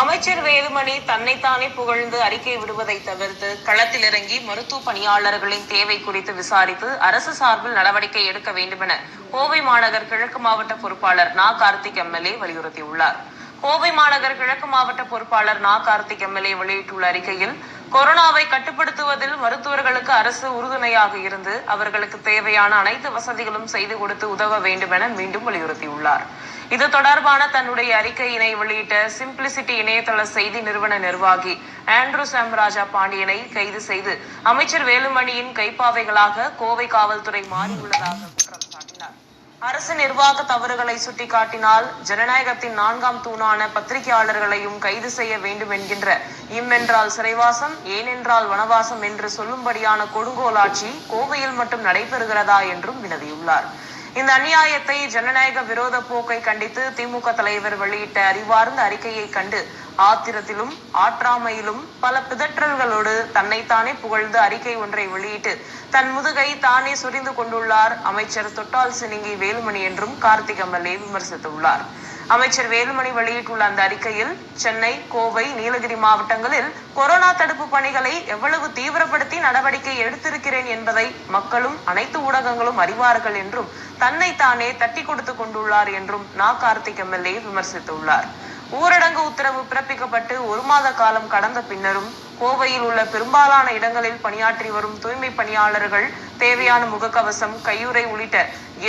அமைச்சர் வேலுமணி தன்னைத்தானே புகழ்ந்து அறிக்கை விடுவதை தவிர்த்து களத்தில் இறங்கி மருத்துவ பணியாளர்களின் தேவை குறித்து விசாரித்து அரசு சார்பில் நடவடிக்கை எடுக்க வேண்டுமென கோவை மாநகர் கிழக்கு மாவட்ட பொறுப்பாளர் நா. கார்த்திக் எம்எல்ஏ வலியுறுத்தியுள்ளார். கோவை மாநகர் கிழக்கு மாவட்ட பொறுப்பாளர் நா. கார்த்திக் எம்எல்ஏ வெளியிட்டுள்ள அறிக்கையில் கொரோனாவை கட்டுப்படுத்த அரசு உறுதுணையாக இருந்து அவர்களுக்கு தேவையான அனைத்து வசதிகளும் செய்து கொடுத்து உதவ வேண்டும் என மீண்டும் வலியுறுத்தியுள்ளார். இது தொடர்பான தன்னுடைய அறிக்கையினை வெளியிட்ட சிம்பிளிசிட்டி இணையதள செய்தி நிறுவன நிர்வாகி ஆண்ட்ரூ சாம்ராஜா பாண்டியனை கைது செய்து அமைச்சர் வேலுமணியின் கைப்பாவைகளாக கோவை காவல்துறை மாறியுள்ளதாக அரசு நிர்வாக தவறுகளை சுட்டிக்காட்டினால் ஜனநாயகத்தின் நான்காம் தூணான பத்திரிகையாளர்களையும் கைது செய்ய வேண்டும் என்கின்ற இம்மென்றால் சிறைவாசம் ஏனென்றால் வனவாசம் என்று சொல்லும்படியான கொடுங்கோலாட்சி கோவையில் மட்டும் நடைபெறுகிறதா என்றும் வினவியுள்ளார். இந்த அநியாயத்தை ஜனநாயக விரோத போக்கை கண்டித்து திமுக தலைவர் வெளியிட்ட அறிவார்ந்த அறிக்கையை கண்டு ஆத்திரத்திலும் ஆற்றாமையிலும் பல பிதற்றல்களோடு தன்னைத்தானே புகழ்ந்து அறிக்கை ஒன்றை வெளியிட்டு தன் முதுகை தானே சுரிந்து கொண்டுள்ளார் அமைச்சர் தொட்டால் சினிங்கி வேலுமணி என்றும் கார்த்திக் எம்எல்ஏ விமர்சித்துள்ளார். அமைச்சர் வேலுமணி வெளியிட்டுள்ள அந்த அறிக்கையில் சென்னை கோவை நீலகிரி மாவட்டங்களில் கொரோனா தடுப்பு பணிகளை எவ்வளவு தீவிரப்படுத்தி நடவடிக்கை எடுத்திருக்கிறேன் என்பதை மக்களும் அனைத்து ஊடகங்களும் அறிவார்கள் என்றும் தன்னை தானே தட்டி கொடுத்து கொண்டுள்ளார் என்றும் நா. கார்த்திக் எம்எல்ஏ விமர்சித்துள்ளார். ஊரடங்கு உத்தரவு பிறப்பிக்கப்பட்டு ஒரு மாத காலம் கடந்த பின்னரும் கோவையில் உள்ள பெரும்பாலான இடங்களில் பணியாற்றி வரும் தூய்மை பணியாளர்கள் தேவையான முகக்கவசம் கையுறை உள்ளிட்ட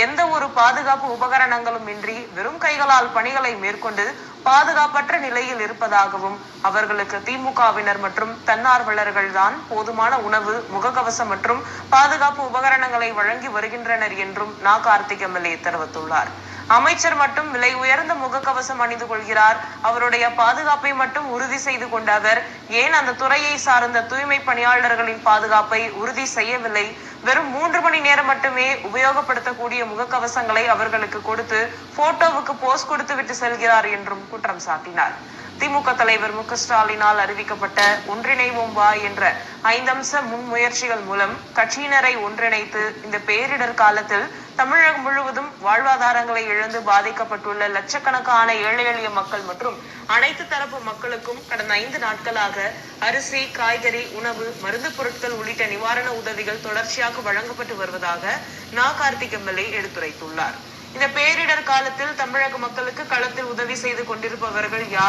எந்த ஒரு பாதுகாப்பு உபகரணங்களும் இன்றி வெறும் கைகளால் பணிகளை மேற்கொண்டு பாதுகாப்பற்ற நிலையில் இருப்பதாகவும் அவர்களுக்கு திமுகவினர் மற்றும் தன்னார்வலர்கள் தான் போதுமான உணவு முகக்கவசம் மற்றும் பாதுகாப்பு உபகரணங்களை வழங்கி வருகின்றனர் என்றும் நா. கார்த்திக் எம்எல்ஏ தெரிவித்துள்ளார். அமைச்சர் மட்டும் விலை உயர்ந்த முகக்கவசம் அணிந்து கொள்கிறார். அவருடைய பாதுகாப்பை மட்டும் உறுதி செய்து கொண்ட அவர் ஏன் அந்த துறையை சார்ந்த தூய்மை பணியாளர்களின் பாதுகாப்பை உறுதி செய்யவில்லை? வெறும் மூன்று மணி நேரம் மட்டுமே உபயோகப்படுத்தக்கூடிய முகக்கவசங்களை அவர்களுக்கு கொடுத்து போட்டோவுக்கு போஸ் கொடுத்து விட்டு செல்கிறார் என்றும் குற்றம் சாட்டினார். திமுக தலைவர் மு ஸ்டாலினால் அறிவிக்கப்பட்ட ஒன்றிணைவோம் வா என்ற ஐந்தம்ச முன்முயற்சிகள் மூலம் கட்சியினரை ஒன்றிணைத்து இந்த பேரிடர் காலத்தில் தமிழகம் முழுவதும் வாழ்வாதாரங்களை இழந்து பாதிக்கப்பட்டுள்ள லட்சக்கணக்கான ஏழை எளிய மக்கள் மற்றும் அனைத்து தரப்பு மக்களுக்கும் கடந்த ஐந்து நாட்களாக அரிசி காய்கறி உணவு மருந்து பொருட்கள் உள்ளிட்ட நிவாரண உதவிகள் தொடர்ச்சியாக வழங்கப்பட்டு வருவதாக நா. கார்த்திக் எம்எல்ஏ எடுத்துரைத்துள்ளார். இந்த பேரிடர் காலத்தில் தமிழக மக்களுக்கு களத்தில் உதவி செய்து கொண்டிருப்பவர்கள் யார்?